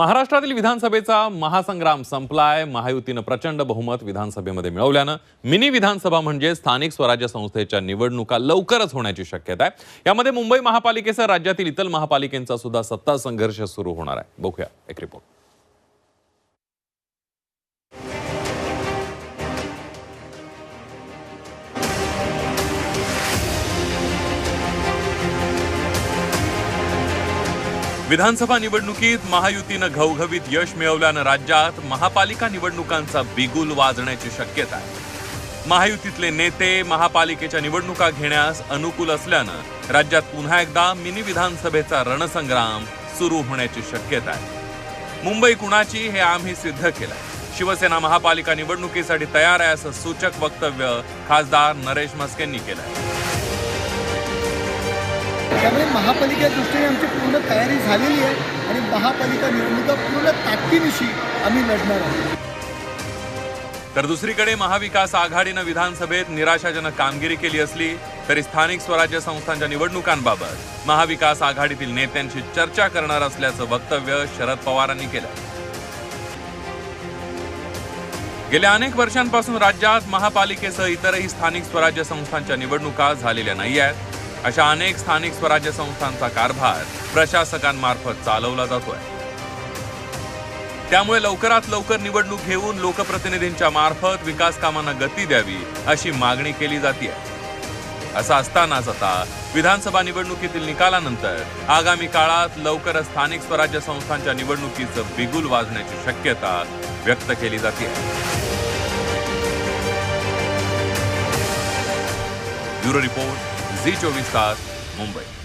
महाराष्ट्रातील विधानसभेचा महासंग्राम संपलाय. महायुतीनं प्रचंड बहुमत विधानसभेमध्ये मिळवल्यानं मिनी विधानसभा म्हणजे स्थानिक स्वराज्य संस्थेच्या निवडणुका लवकरच होण्याची शक्यता आहे. यामध्ये मुंबई महापालिकेसह राज्यातील इतर महापालिकेचा सुद्धा सत्ता संघर्ष सुरू होणार आहे. बघूया एक रिपोर्ट विधानसभा निवडणुकीत महायुतीनं घवघवीत यश मिळवल्यानं राज्यात महापालिका निवडणुकांचा बिगुल वाजण्याची शक्यता आहे. महायुतीतले नेते महापालिकेच्या निवडणुका घेण्यास अनुकूल असल्यानं राज्यात पुन्हा एकदा मिनी विधानसभेचा रणसंग्राम सुरू होण्याची शक्यता आहे. मुंबई कुणाची हे आम्ही सिद्ध केलंय. शिवसेना महापालिका निवडणुकीसाठी तयार आहे असं सूचक वक्तव्य खासदार नरेश म्हस्केंनी केलंय. त्यामुळे महापालिकेच्या दृष्टीने आमची पूर्ण तयारी झालेली आहे आणि महापालिका निवडणुका पूर्ण ताकदीनिशी आम्ही लढणार आहोत. तर दुसरीकडे महाविकास आघाडीनं विधानसभेत निराशाजनक कामगिरी केली असली तरी स्थानिक स्वराज्य संस्थांच्या निवडणुकांबाबत महाविकास आघाडीतील नेत्यांशी चर्चा करणार असल्याचं वक्तव्य शरद पवारांनी केलं. गेल्या अनेक वर्षांपासून राज्यात महापालिकेसह इतरही स्थानिक स्वराज्य संस्थांच्या निवडणुका झालेल्या नाही आहेत. अशा अनेक स्थानिक स्वराज्य संस्थांचा कारभार प्रशासकांमार्फत चालवला जातोय. त्यामुळे लवकरात लवकर निवडणूक घेऊन लोकप्रतिनिधींच्या मार्फत विकास कामांना गती द्यावी अशी मागणी केली जाते असं असतानाच आता विधानसभा निवडणुकीतील निकालानंतर आगामी काळात लवकरच स्थानिक स्वराज्य संस्थांच्या निवडणुकीचं बिगुल वाजण्याची शक्यता व्यक्त केली जाते bureau report. झी चोवीस तास मुंबई